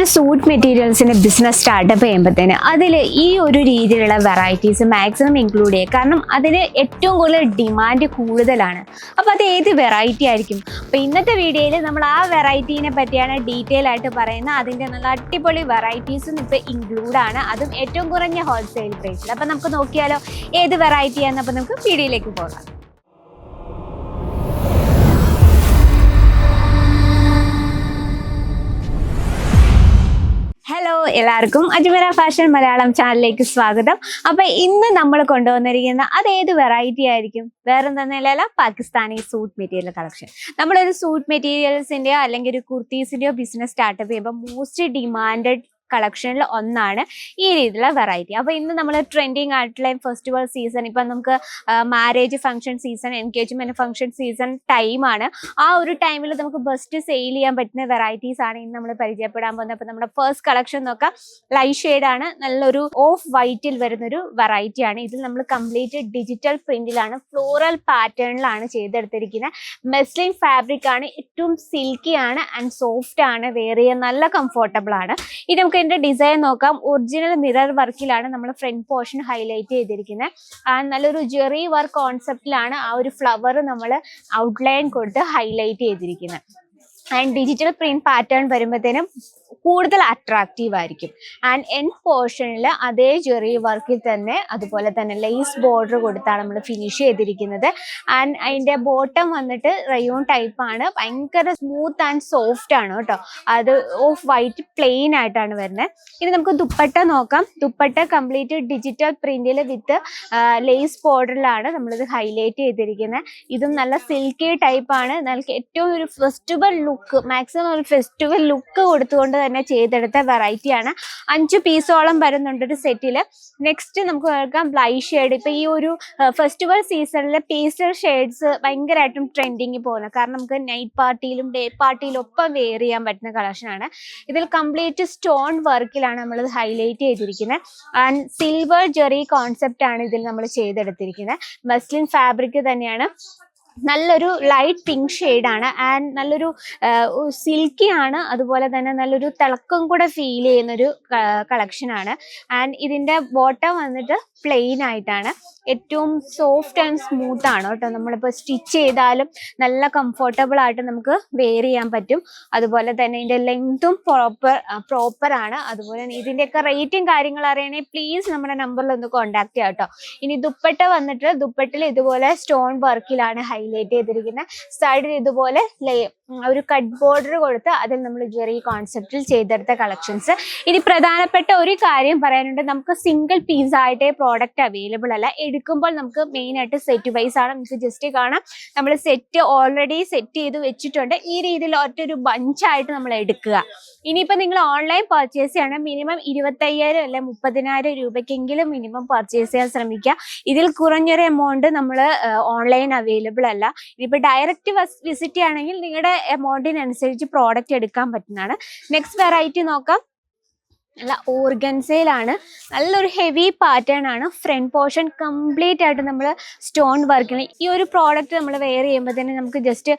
നമ്മളൊരു സൂട്ട് മെറ്റീരിയൽസിന് business startup ചെയ്യുമ്പോഴത്തേന് അതിൽ ഈ ഒരു രീതിയിലുള്ള വെറൈറ്റീസ് മാക്സിമം ഇൻക്ലൂഡ് ചെയ്യുക. കാരണം അതിന് ഏറ്റവും കൂടുതൽ ഡിമാൻഡ് കൂടുതലാണ്. അപ്പോൾ അത് ഏത് വെറൈറ്റി ആയിരിക്കും? അപ്പോൾ ഇന്നത്തെ വീഡിയോയിൽ നമ്മൾ ആ വെറൈറ്റീനെ പറ്റിയാണ് ഡീറ്റെയിൽ ആയിട്ട് പറയുന്നത്. അതിന്റെ നല്ല അടിപൊളി വെറൈറ്റീസും ഇപ്പോൾ ഇൻക്ലൂഡാണ് അതും ഏറ്റവും കുറഞ്ഞ ഹോൾസെയിൽ പ്രൈസിൽ അപ്പോൾ നമുക്ക് നോക്കിയാലോ ഏത് വെറൈറ്റിയാണെന്ന് അപ്പോൾ നമുക്ക് വീഡിയോയിലേക്ക് പോകാം. എല്ലാവർക്കും അജ്മര ഫാഷൻ മലയാളം ചാനലിലേക്ക് സ്വാഗതം. അപ്പൊ ഇന്ന് നമ്മൾ കൊണ്ടുവന്നിരിക്കുന്ന അത് ഏത് വെറൈറ്റി ആയിരിക്കും? വേറെ എന്തെന്നല്ല പാകിസ്ഥാനി സൂട്ട് മെറ്റീരിയൽ കളക്ഷൻ നമ്മളൊരു സൂട്ട് മെറ്റീരിയൽസിന്റെയോ അല്ലെങ്കിൽ ഒരു കുർത്തീസിന്റെയോ ബിസിനസ് സ്റ്റാർട്ടപ്പ് ചെയ്യുമ്പോൾ മോസ്റ്റ് ഡിമാൻഡഡ് കളക്ഷനിൽ ഒന്നാണ് ഈ രീതിയിലുള്ള വെറൈറ്റി അപ്പോൾ ഇന്ന് നമ്മൾ ട്രെൻഡിങ് ആയിട്ടുള്ള ഫെസ്റ്റിവൽ സീസൺ ഇപ്പം നമുക്ക് marriage function season engagement function season ടൈമാണ് ആ ഒരു ടൈമിൽ നമുക്ക് ബെസ്റ്റ് സെയിൽ ചെയ്യാൻ പറ്റുന്ന വെറൈറ്റീസ് ആണ് ഇന്ന് നമ്മൾ പരിചയപ്പെടാൻ പോകുന്നത്. അപ്പോൾ നമ്മുടെ ഫസ്റ്റ് കളക്ഷൻ നോക്കാം ലൈറ്റ് ഷെയ്ഡാണ് നല്ലൊരു ഓഫ് വൈറ്റിൽ വരുന്നൊരു വെറൈറ്റി ആണ്. ഇതിൽ നമ്മൾ കംപ്ലീറ്റ് ഡിജിറ്റൽ പ്രിന്റിലാണ് ഫ്ലോറൽ പാറ്റേണിലാണ് ചെയ്തെടുത്തിരിക്കുന്നത്. മെസ്ലിൻ ഫാബ്രിക് ആണ്. ഏറ്റവും സിൽക്കി ആണ് ആൻഡ് സോഫ്റ്റ് ആണ്. വേറിയ നല്ല കംഫോർട്ടബിൾ ആണ്. ഇത് നമുക്ക് ഇതിന്റെ ഡിസൈൻ നോക്കാം. ഒറിജിനൽ മിറർ വർക്കിലാണ് നമ്മൾ ഫ്രണ്ട് പോർഷൻ ഹൈലൈറ്റ് ചെയ്തിരിക്കുന്നത് നല്ലൊരു ജെറി വർക്ക് കോൺസെപ്റ്റിലാണ് ആ ഒരു ഫ്ലവർ നമ്മൾ ഔട്ട്ലൈൻ കൊടുത്ത് ഹൈലൈറ്റ് ചെയ്തിരിക്കുന്നത് ആൻഡ് ഡിജിറ്റൽ പ്രിന്റ് പാറ്റേൺ വരുമ്പോഴത്തേനും കൂടുതൽ അട്രാക്റ്റീവ് ആയിരിക്കും. ആൻഡ് എൻ പോർഷനിൽ അതേ ജെറി വർക്കിൽ തന്നെ അതുപോലെ തന്നെ ലേസ് ബോർഡർ കൊടുത്താണ് നമ്മൾ ഫിനിഷ് ചെയ്തിരിക്കുന്നത്. ആൻഡ് അതിന്റെ ബോട്ടം വന്നിട്ട് റയോൺ ടൈപ്പ് ആണ്. ഭയങ്കര സ്മൂത്ത് ആൻഡ് സോഫ്റ്റ് ആണ് കേട്ടോ. അത് ഓഫ് വൈറ്റ് പ്ലെയിൻ ആയിട്ടാണ് വരുന്നത് ഇനി നമുക്ക് ദുപ്പട്ട നോക്കാം. ദുപ്പട്ട കംപ്ലീറ്റ് ഡിജിറ്റൽ പ്രിന്റിൽ വിത്ത് ലേസ് ബോർഡറിലാണ് നമ്മളിത് ഹൈലൈറ്റ് ചെയ്തിരിക്കുന്നത് ഇതും നല്ല സിൽക്കി ടൈപ്പ് ആണ്. നമുക്ക് ഏറ്റവും ഒരു ഫെസ്റ്റിവൽ ലുക്ക് മാക്സിമം ഒരു ഫെസ്റ്റിവൽ ലുക്ക് കൊടുത്തുകൊണ്ട് തന്നെ ചെയ്തെടുത്ത വെറൈറ്റി ആണ്. അഞ്ച് പീസോളം വരുന്നുണ്ട് ഒരു സെറ്റിൽ നെക്സ്റ്റ് നമുക്ക് കേൾക്കാം ബ്ലൈ ഷെയ്ഡ് ഇപ്പം ഈ ഒരു ഫെസ്റ്റിവൽ സീസണിൽ പേസ്റ്റൽ ഷെയ്ഡ്സ് ഭയങ്കരമായിട്ടും ട്രെൻഡിങ് പോകുന്നത്. കാരണം നമുക്ക് നൈറ്റ് പാർട്ടിയിലും ഡേ പാർട്ടിയിലും ഒപ്പം വെയർ ചെയ്യാൻ പറ്റുന്ന കളക്ഷനാണ് ഇതിൽ കംപ്ലീറ്റ് സ്റ്റോൺ വർക്കിലാണ് നമ്മൾ ഹൈലൈറ്റ് ചെയ്തിരിക്കുന്നത് ആൻഡ് സിൽവർ ജെറി കോൺസെപ്റ്റ് ആണ് ഇതിൽ നമ്മൾ ചെയ്തെടുത്തിരിക്കുന്നത് മസ്ലിൻ ഫാബ്രിക് തന്നെയാണ്. നല്ലൊരു ലൈറ്റ് പിങ്ക് ആണ്. ആൻഡ് നല്ലൊരു സിൽക്കി ആണ്. അതുപോലെ തന്നെ നല്ലൊരു തിളക്കം കൂടെ ഫീൽ ചെയ്യുന്നൊരു കളക്ഷൻ ആണ്. ആൻഡ് ഇതിന്റെ ബോട്ടം വന്നിട്ട് പ്ലെയിൻ ആയിട്ടാണ്. ഏറ്റവും സോഫ്റ്റ് ആൻഡ് സ്മൂത്ത് ആണ് കേട്ടോ. നമ്മളിപ്പോൾ സ്റ്റിച്ച് ചെയ്താലും നല്ല കംഫർട്ടബിൾ ആയിട്ട് നമുക്ക് വെയർ ചെയ്യാൻ പറ്റും. അതുപോലെ തന്നെ ഇതിന്റെ ലെങ്ത്തും പ്രോപ്പർ പ്രോപ്പർ ആണ്. അതുപോലെ തന്നെ ഇതിന്റെയൊക്കെ റേറ്റും കാര്യങ്ങൾ അറിയണമെങ്കിൽ പ്ലീസ് നമ്മുടെ നമ്പറിൽ ഒന്ന് കോൺടാക്ട് ചെയ്യാം കേട്ടോ. ഇനി ദുപ്പട്ട വന്നിട്ട് ദുപ്പട്ടിൽ ഇതുപോലെ സ്റ്റോൺ വർക്കിലാണ് ഹൈലൈറ്റ് ചെയ്തിരിക്കുന്നത്. സൈഡിൽ ഇതുപോലെ ഒരു കട്ട് ബോർഡർ കൊടുത്ത് അതിൽ നമ്മൾ ജെറി കോൺസെപ്റ്റിൽ ചെയ്തെടുത്ത കളക്ഷൻസ് ഇനി പ്രധാനപ്പെട്ട ഒരു കാര്യം പറയാനുണ്ട്. നമുക്ക് സിംഗിൾ പീസ് ആയിട്ടേ പ്രോഡക്റ്റ് അവൈലബിൾ അല്ല. എടുക്കുമ്പോൾ നമുക്ക് മെയിൻ ആയിട്ട് സെറ്റ് വൈസ് ആണ്. നമുക്ക് ജസ്റ്റ് കാണാം. നമ്മൾ സെറ്റ് ഓൾറെഡി സെറ്റ് ചെയ്ത് വെച്ചിട്ടുണ്ട്. ഈ രീതിയിൽ ഒറ്റൊരു ബഞ്ചായിട്ട് നമ്മൾ എടുക്കുക. ഇനിയിപ്പോൾ നിങ്ങൾ ഓൺലൈൻ പർച്ചേസ് ചെയ്യണം. മിനിമം ഇരുപത്തയ്യായിരം അല്ലെ മുപ്പതിനായിരം രൂപയ്ക്കെങ്കിലും മിനിമം പർച്ചേസ് ചെയ്യാൻ ശ്രമിക്കുക. ഇതിൽ കുറഞ്ഞൊരു എമൗണ്ട് നമ്മൾ ഓൺലൈൻ അവൈലബിൾ അല്ല. ഇനിയിപ്പോൾ ഡയറക്റ്റ് വിസിറ്റ് ചെയ്യുകയാണെങ്കിൽ നിങ്ങളുടെ എമൗണ്ടിനനുസരിച്ച് പ്രോഡക്റ്റ് എടുക്കാൻ പറ്റുന്നതാണ്. നെക്സ്റ്റ് വെറൈറ്റി നോക്കാം. നല്ല ഓർഗൻസയിലാണ് നല്ലൊരു ഹെവി പാറ്റേൺ ആണ്. ഫ്രണ്ട് പോർഷൻ കംപ്ലീറ്റ് ആയിട്ട് നമ്മൾ സ്റ്റോൺ വർക്കിന് ഈ ഒരു പ്രോഡക്റ്റ് നമ്മൾ വെയർ ചെയ്യുമ്പോൾ തന്നെ നമുക്ക് ജസ്റ്റ്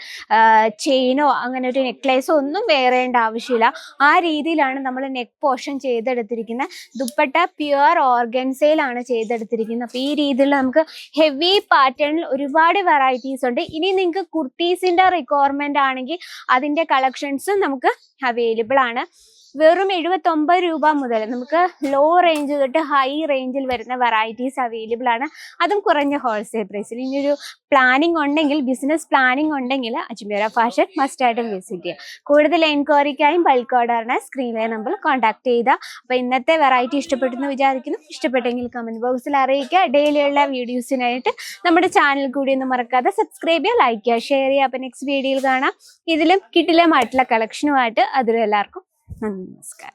ചെയിനോ അങ്ങനെ ഒരു നെക്ലേസോ ഒന്നും വെയർ ചെയ്യേണ്ട ആവശ്യമില്ല. ആ രീതിയിലാണ് നമ്മൾ നെക്ക് പോർഷൻ ചെയ്തെടുത്തിരിക്കുന്നത്. ദുപ്പട്ട പ്യുവർ ഓർഗൻസയിലാണ് ചെയ്തെടുത്തിരിക്കുന്നത്. അപ്പോൾ ഈ രീതിയിൽ നമുക്ക് ഹെവി പാറ്റേണിൽ ഒരുപാട് വെറൈറ്റീസ് ഉണ്ട്. ഇനി നിങ്ങൾക്ക് കുർത്തീസിന്റെ റിക്വയർമെന്റ് ആണെങ്കിൽ അതിന്റെ കളക്ഷൻസും നമുക്ക് അവൈലബിൾ ആണ്. വെറും എഴുപത്തൊമ്പത് രൂപ മുതൽ നമുക്ക് ലോ റേഞ്ച് തൊട്ട് ഹൈ റേഞ്ചിൽ വരുന്ന വെറൈറ്റീസ് അവൈലബിൾ ആണ്. അതും കുറഞ്ഞ ഹോൾസെയിൽ പ്രൈസിൽ ഇനി ഒരു പ്ലാനിംഗ് ഉണ്ടെങ്കിൽ ബിസിനസ് പ്ലാനിംഗ് ഉണ്ടെങ്കിൽ അജ്മീറ ഫാഷൻ മസ്റ്റായിട്ടും വിസിറ്റ് ചെയ്യുക കൂടുതൽ എൻക്വയറിക്കായും ബൾക്ക് ഓർഡറിനെ സ്ക്രീനിലെ നമ്മൾ കോൺടാക്ട് ചെയ്താൽ അപ്പോൾ ഇന്നത്തെ വെറൈറ്റി ഇഷ്ടപ്പെട്ടെന്ന് വിചാരിക്കുന്നു. ഇഷ്ടപ്പെട്ടെങ്കിൽ കമന്റ് ബോക്സിൽ അറിയിക്കുക. ഡെയിലിയുള്ള വീഡിയോസിനായിട്ട് നമ്മുടെ ചാനൽ കൂടി ഒന്നും മറക്കാതെ സബ്സ്ക്രൈബ് ചെയ്യുക ലൈക്ക് ചെയ്യുക ഷെയർ ചെയ്യുക. അപ്പോൾ നെക്സ്റ്റ് വീഡിയോയിൽ കാണാം. ഇതിലും കിട്ടിലുമായിട്ടുള്ള കളക്ഷനുമായിട്ട് അതിലും എല്ലാവർക്കും 何飲みすか？